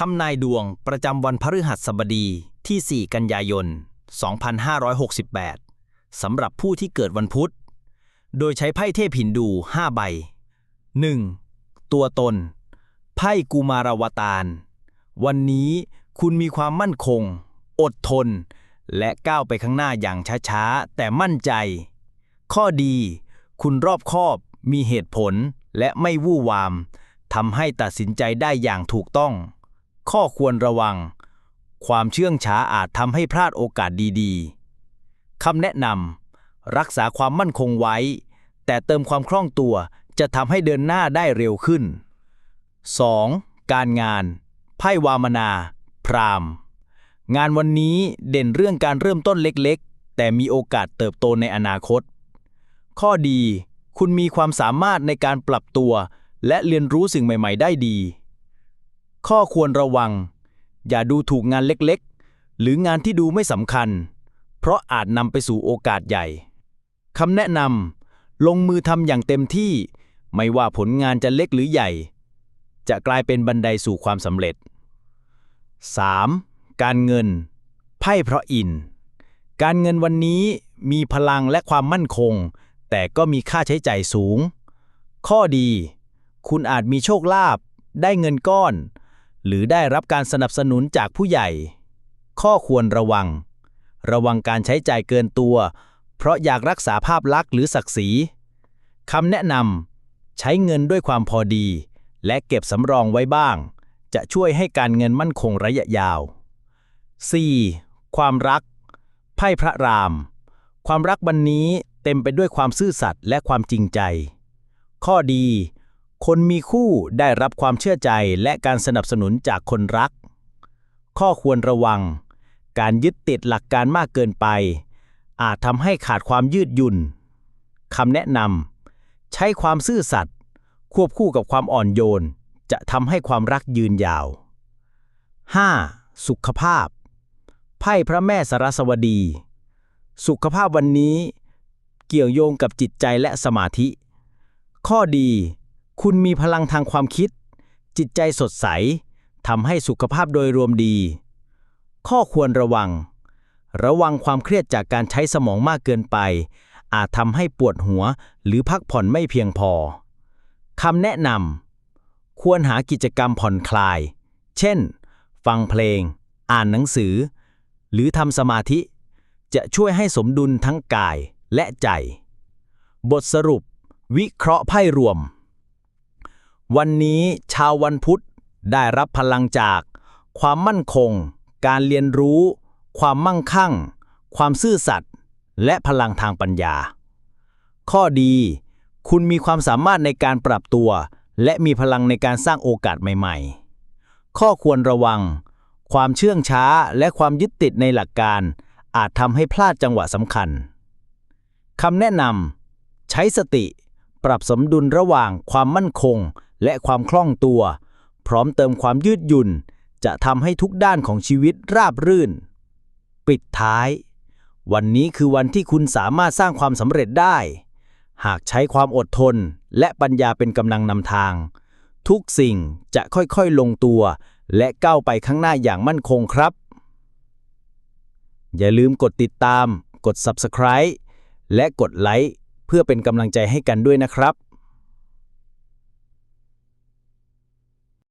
ทำนายดวงประจำวันพฤหัสบดีที่ 4 กันยายน 2568 สำหรับผู้ที่เกิดวันพุธ โดยใช้ไพ่เทพหินดู 5 ใบ 1. ตัวตน ไพ่กุมารวตารวันนี้คุณมีความมั่นคง อดทน และก้าวไปข้างหน้าอย่างช้าๆ แต่มั่นใจ ข้อดี คุณรอบคอบ มีเหตุผล และไม่วู่วามทำให้ตัดสินใจได้อย่างถูกต้อง ข้อควรระวัง ความเชื่องช้าอาจทำให้พลาดโอกาสดีๆคำแนะนำรักษาความมั่นคงไว้ แต่เติมความคล่องตัวจะทำให้เดินหน้าได้เร็วขึ้น 2. การงาน ไพ่วามนา พรามงานวันนี้เด่นเรื่องการเริ่มต้นเล็กๆ แต่มีโอกาสเติบโตในอนาคต ข้อดี คุณมีความสามารถในการปรับตัว และเรียนรู้สิ่งใหม่ ๆ ได้ดี ข้อควรระวัง อย่าดูถูกงานเล็กๆ หรืองานที่ดูไม่สำคัญ เพราะอาจนำไปสู่โอกาสใหญ่คำแนะนำลงมือทำอย่างเต็มที่ ไม่ว่าผลงานจะเล็กหรือใหญ่ จะกลายเป็นบันไดสู่ความสำเร็จ 3. การเงิน ไพ่เพราะอิน การเงินวันนี้มีพลังและความมั่นคง แต่ก็มีค่าใช้จ่ายสูง ข้อดี คุณอาจมีโชคลาภได้เงินก้อน หรือได้รับการสนับสนุนจากผู้ใหญ่ ข้อควรระวัง ระวังการใช้จ่ายเกินตัว เพราะอยากรักษาภาพลักษณ์หรือศักดิ์ศรีคำแนะนำใช้เงินด้วยความพอดี และเก็บสำรองไว้บ้าง จะช่วยให้การเงินมั่นคงระยะยาว 4. ความรัก ไพ่พระราม ความรักวันนี้เต็มไปด้วยความซื่อสัตย์และความจริงใจ ข้อดี คนมีคู่ได้รับความเชื่อใจและการสนับสนุนจากคนรัก ข้อควรระวัง การยึดติดหลักการมากเกินไป อาจทำให้ขาดความยืดหยุ่นคำแนะนำใช้ความซื่อสัตย์ควบคู่กับความอ่อนโยน จะทำให้ความรักยืนยาว 5. สุขภาพ ไพ่พระแม่สรสวดี สุขภาพวันนี้ เกี่ยวโยงกับจิตใจและสมาธิ ข้อดี คุณมีพลังทางความคิด จิตใจสดใสทำให้สุขภาพโดยรวมดี ข้อควรระวัง ระวังความเครียดจากการใช้สมองมากเกินไป อาจทำให้ปวดหัวหรือพักผ่อนไม่เพียงพอคำแนะนำควรหากิจกรรมผ่อนคลาย เช่น ฟังเพลง อ่านหนังสือ หรือทำสมาธิ จะช่วยให้สมดุลทั้งกายและใจ บทสรุป วิเคราะห์ไพ่รวม วันนี้ชาววันพุธได้รับพลังจาก ความมั่นคง การเรียนรู้ ความมั่งคั่ง ความซื่อสัตย์และพลังทางปัญญา ข้อดี คุณมีความสามารถในการปรับตัว และมีพลังในการสร้างโอกาสใหม่ ๆ ข้อควรระวัง ความเชื่องช้าและความยึดติดในหลักการ อาจทำให้พลาดจังหวะสำคัญคำแนะนำใช้สติ ปรับสมดุลระหว่างความมั่นคงและความคล่องตัว พร้อมเติมความยืดหยุ่น จะทำให้ทุกด้านของชีวิตราบรื่น ปิดท้าย วันนี้คือวันที่คุณสามารถสร้างความสำเร็จได้ หากใช้ความอดทนและปัญญาเป็นกำลังนำทาง ทุกสิ่งจะค่อยๆลงตัว และก้าวไปข้างหน้าอย่างมั่นคงครับ อย่าลืมกดติดตาม กด Subscribe และกดไลค์เพื่อเป็นกำลังใจให้กันด้วยนะครับ